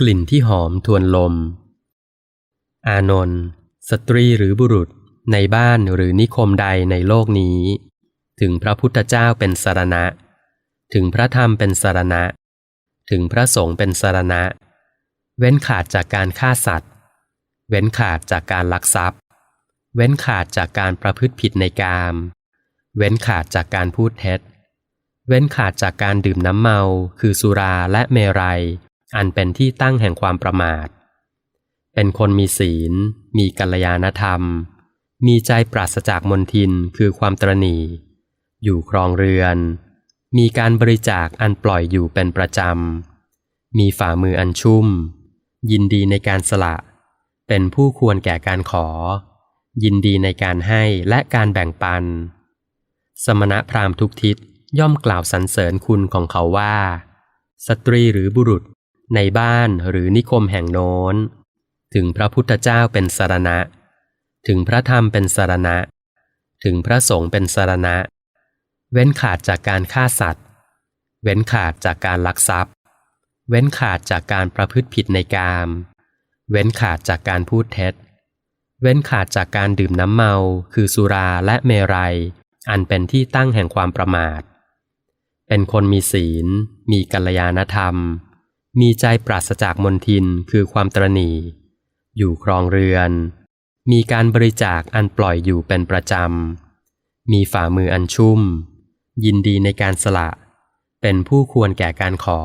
กลิ่นที่หอมทวนลม อานนท์สตรีหรือบุรุษในบ้านหรือนิคมใดในโลกนี้ ถึงพระพุทธเจ้าเป็นสารณะ ถึงพระธรรมเป็นสารณะ ถึงพระสงฆ์เป็นสารณะ เว้นขาดจากการฆ่าสัตว์ เว้นขาดจากการลักทรัพย์ เว้นขาดจากการประพฤติผิดในกาม เว้นขาดจากการพูดเท็จ เว้นขาดจากการดื่มน้ำเมา คือสุราและเมรัย อันเป็นที่ตั้งแห่งความประมาท เป็นคนมีศีล มีกัลยาณธรรม มีใจปราศจากมนทินคือความตรณีอยู่ครองเรือน มีการบริจาคอันปล่อยอยู่เป็นประจำ มีฝ่ามืออันชุ่ม ยินดีในการสละ เป็นผู้ควรแก่การขอ ยินดีในการให้และการแบ่งปัน สมณะพราหมณ์ทุกทิศย่อมกล่าวสรรเสริญคุณของเขาว่า สตรีหรือบุรุษ ในบ้านหรือนิคมแห่งโน้น ถึงพระพุทธเจ้าเป็นสารณะ ถึงพระธรรมเป็นสารณะ ถึงพระสงฆ์เป็นสารณะ เว้นขาดจากการฆ่าสัตว์ เว้นขาดจากการลักทรัพย์ เว้นขาดจากการประพฤติผิดในกาม เว้นขาดจากการพูดเท็จ เว้นขาดจากการดื่มน้ำเมา คือสุราและเมรัย อันเป็นที่ตั้งแห่งความประมาท เป็นคนมีศีล มีกัลยาณธรรม มีใจปราศจากมนทินคือความตรณีอยู่ครองเรือน มีการบริจาคอันปล่อยอยู่เป็นประจำ มีฝ่ามืออันชุ่ม ยินดีในการสละ เป็นผู้ควรแก่การขอ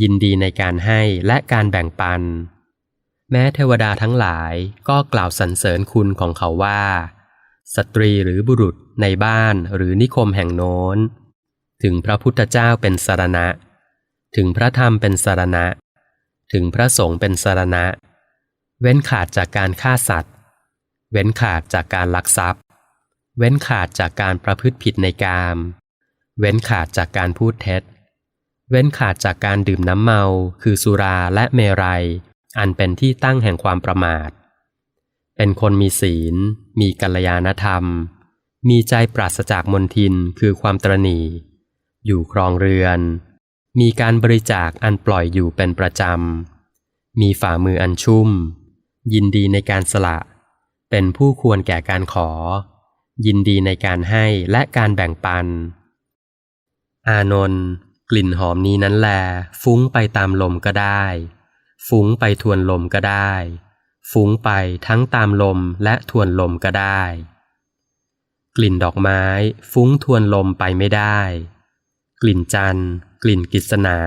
ยินดีในการให้และการแบ่งปัน แม้เทวดาทั้งหลายก็กล่าวสรรเสริญคุณของเขาว่า สตรีหรือบุรุษในบ้านหรือนิคมแห่งโน้น ถึงพระพุทธเจ้าเป็นสารณะ ถึงพระธรรมเป็นสารณะ ถึงพระสงฆ์เป็นสารณะ เว้นขาดจากการฆ่าสัตว์ เว้นขาดจากการลักทรัพย์ เว้นขาดจากการประพฤติผิดในกาม เว้นขาดจากการพูดเท็จ เว้นขาดจากการดื่มน้ำเมา คือสุราและเมรัย อันเป็นที่ตั้งแห่งความประมาท เป็นคนมีศีล มีกัลยาณธรรม มีใจปราศจากมนทินคือความตรณีอยู่ครองเรือน มีการบริจาคอันปล่อยอยู่เป็นประจำ มีฝ่ามืออันชุ่ม ยินดีในการสละ เป็นผู้ควรแก่การขอ ยินดีในการให้และการแบ่งปัน อานนท์กลิ่นหอมนี้นั้นแล ฟุ้งไปตามลมก็ได้ ฟุ้งไปทวนลมก็ได้ ฟุ้งไปทั้งตามลมและทวนลมก็ได้ กลิ่นดอกไม้ ฟุ้งทวนลมไปไม่ได้ กลิ่นจันกลิ่นกิษณา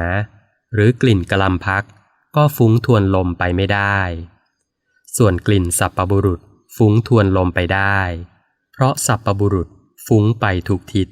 หรือกลิ่นกะลำพัก ก็ฟุ้งทวนลมไปไม่ได้ ส่วนกลิ่นสัปปบุรุษฟุ้งทวนลมไปได้ เพราะสัปปบุรุษฟุ้งไปทุกทิศ